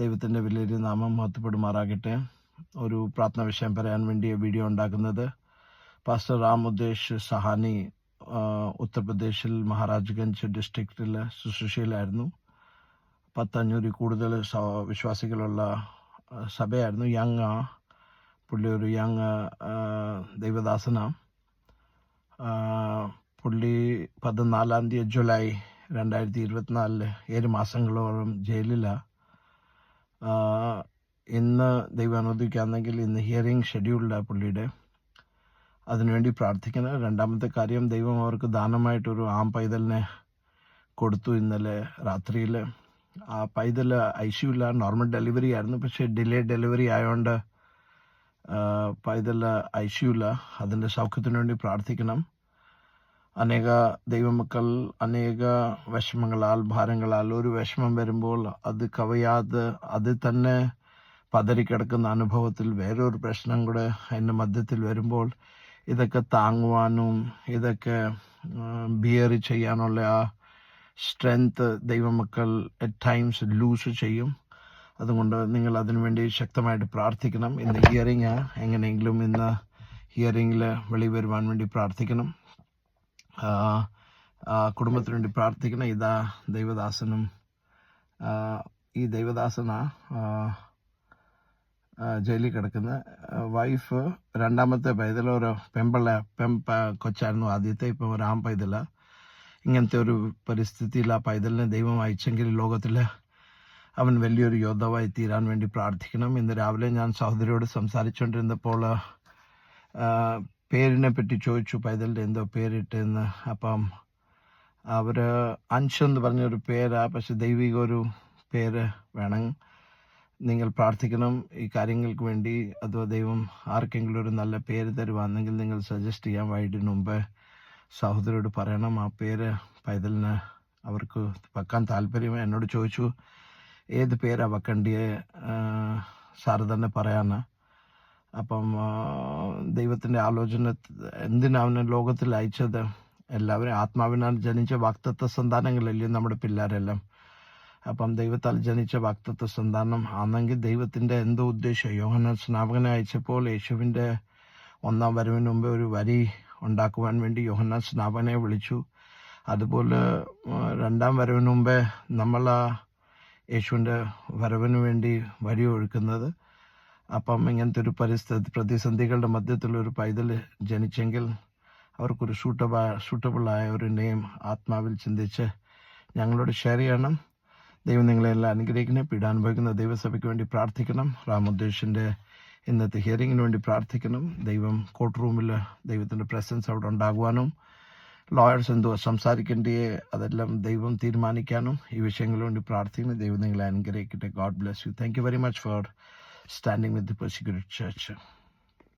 ദൈവത്തിന്റെ വലിയൊരു നാമം മഹത്വപ്പെടുമാറാകട്ടെ. ഒരു പ്രാർത്ഥന വിഷയം പറയാൻ വേണ്ടി വീഡിയോ ഉണ്ടാക്കുന്നത് പാസ്റ്റർ റാം ഉദ്ദേശ് സഹാനി ഉത്തർപ്രദേശിൽ മഹാരാജ്ഗഞ്ച് ഡിസ്ട്രിക്റ്റിൽ ശുശ്രൂഷയിലായിരുന്നു. പത്തഞ്ഞൂറിൽ കൂടുതൽ വിശ്വാസികളുള്ള സഭയായിരുന്നു. യങ് പുള്ളി ഒരു യങ് ദൈവദാസന. പുള്ളി പതിനാലാം തീയതി ജൂലൈ രണ്ടായിരത്തി ഇരുപത്തിനാലിൽ ഏഴ് മാസങ്ങളോളം ജയിലിലാണ് ഇന്ന് ദൈവം അനുവദിക്കുകയാണെങ്കിൽ ഇന്ന് ഹിയറിംഗ് ആ പുള്ളിയുടെ. അതിനുവേണ്ടി പ്രാർത്ഥിക്കണം രണ്ടാമത്തെ കാര്യം ദൈവം അവർക്ക് ദാനമായിട്ടൊരു ആം പൈതലിനെ കൊടുത്തു ഇന്നലെ രാത്രിയിൽ ആ പൈതൽ ഐസിയുല്ല നോർമൽ ഡെലിവറി ആയിരുന്നു പക്ഷേ ഡിലേ ഡെലിവറി ആയതുകൊണ്ട് പൈതൽ ഐസിയുല്ല അതിന്റെ സൗഖ്യത്തിനു വേണ്ടി പ്രാർത്ഥിക്കണം. അനേക ദൈവമക്കൾ അനേക വിഷമങ്ങളാൽ ഭാരങ്ങളാൽ ഒരു വിഷമം വരുമ്പോൾ അത് കവയാതെ അത് തന്നെ പതറിക്കിടക്കുന്ന അനുഭവത്തിൽ വേറൊരു പ്രശ്നം കൂടെ അതിന്റെ മധ്യത്തിൽ വരുമ്പോൾ ഇതൊക്കെ താങ്ങുവാനും ഇതൊക്കെ ബിയർ ചെയ്യാനുള്ള ആ സ്ട്രെങ്ത് ദൈവമക്കൾ അറ്റ് ടൈംസ് ലൂസ് ചെയ്യും. അതുകൊണ്ട് നിങ്ങൾ അതിനുവേണ്ടി ശക്തമായിട്ട് പ്രാർത്ഥിക്കണം. ഇന്ന് ഹിയറിങ് എങ്ങനെയെങ്കിലും ഇന്ന് ഹിയറിങ്ങിൽ വെളി വരുവാൻ വേണ്ടി പ്രാർത്ഥിക്കണം. കുടുംബത്തിന് വേണ്ടി പ്രാർത്ഥിക്കണം ഇതാ ദൈവദാസനും ഈ ദൈവദാസനാ ജയിലിൽ കിടക്കുന്ന വൈഫ് രണ്ടാമത്തെ പൈതൽ ഒരു പെമ്പിള്ള പെം കൊച്ചായിരുന്നു ആദ്യത്തെ ഇപ്പം ഒരു ആം പൈതല ഇങ്ങനത്തെ ഒരു പരിസ്ഥിതിയിൽ ആ പൈതലിനെ ദൈവം അയച്ചെങ്കിൽ ലോകത്തിൽ അവൻ വലിയൊരു യോദ്ധാവായി തീരാൻ വേണ്ടി പ്രാർത്ഥിക്കണം. ഇന്ന് രാവിലെ ഞാൻ സഹോദരിയോട് സംസാരിച്ചുകൊണ്ടിരുന്നപ്പോൾ പേരിനെ പറ്റി ചോദിച്ചു പൈതലിന്റെ എന്തോ പേരിട്ടെന്ന്. അപ്പം അവർ അൻഷ് എന്ന് പറഞ്ഞൊരു പേരാ. പക്ഷെ ദൈവിക ഒരു പേര് വേണം. നിങ്ങൾ പ്രാർത്ഥിക്കണം. ഈ കാര്യങ്ങൾക്ക് വേണ്ടി അതോ ദൈവം ആർക്കെങ്കിലും ഒരു നല്ല പേര് തരുവാണെങ്കിൽ നിങ്ങൾ സജസ്റ്റ് ചെയ്യാൻ വൈകിട്ട് മുമ്പ് സഹോദരോട് പറയണം. ആ പേര് പൈതലിന് അവർക്ക് വെക്കാൻ താല്പര്യം. എന്നോട് ചോദിച്ചു ഏത് പേരാണ് വെക്കേണ്ടിയെ? സാറ് തന്നെ പറയാന്ന്. അപ്പം ദൈവത്തിന്റെ ആലോചന എന്തിനാ അവനെ ലോകത്തിൽ അയച്ചത്? എല്ലാവരും ആത്മാവിനാൽ ജനിച്ച വാക്തത്വ സന്താനങ്ങളല്ലേ നമ്മുടെ പിള്ളേരെല്ലാം? അപ്പം ദൈവത്താൽ ജനിച്ച വാക്തത്വ സന്താനം ആണെങ്കിൽ ദൈവത്തിന്റെ എന്തോ ഉദ്ദേശം? യോഹന സ്നാപകനെ അയച്ചപ്പോൾ യേശുവിന്റെ ഒന്നാം വരവിന് മുമ്പ് ഒരു വരി ഉണ്ടാക്കുവാൻ വേണ്ടി യോഹന സ്നാപകനെ വിളിച്ചു. അതുപോലെ രണ്ടാം വരവിന് മുമ്പേ നമ്മൾ യേശുവിന്റെ വരവിന് വേണ്ടി വരി ഒഴുക്കുന്നത്. അപ്പം ഇങ്ങനത്തെ ഒരു പരിസ്ഥിതി പ്രതിസന്ധികളുടെ മധ്യത്തിൽ ഒരു പൈതൽ ജനിച്ചെങ്കിൽ അവർക്കൊരു സൂട്ടബ സൂട്ടബിളായ ഒരു നെയിം ആത്മാവിൽ ചിന്തിച്ച് ഞങ്ങളോട് ഷെയർ ചെയ്യണം. ദൈവം നിങ്ങളെല്ലാം അനുഗ്രഹിക്കണം. പീഡാനുഭവിക്കുന്ന ദൈവസഭയ്ക്ക് വേണ്ടി പ്രാർത്ഥിക്കണം. റാമുദ്ദേശിന്റെ ഇന്നത്തെ ഹിയറിങ്ങിന് വേണ്ടി പ്രാർത്ഥിക്കണം. ദൈവം കോർട്ട് റൂമിൽ ദൈവത്തിന്റെ പ്രസൻസ് അവിടെ ഉണ്ടാകുവാനും ലോയേഴ്സ് എന്തോ സംസാരിക്കേണ്ടേ അതെല്ലാം ദൈവം തീരുമാനിക്കാനും ഈ വിഷയങ്ങൾക്ക് വേണ്ടി പ്രാർത്ഥിക്കുന്നു. ദൈവം നിങ്ങളെ അനുഗ്രഹിക്കട്ടെ. God bless you thank you very much for standing with the persecuted church.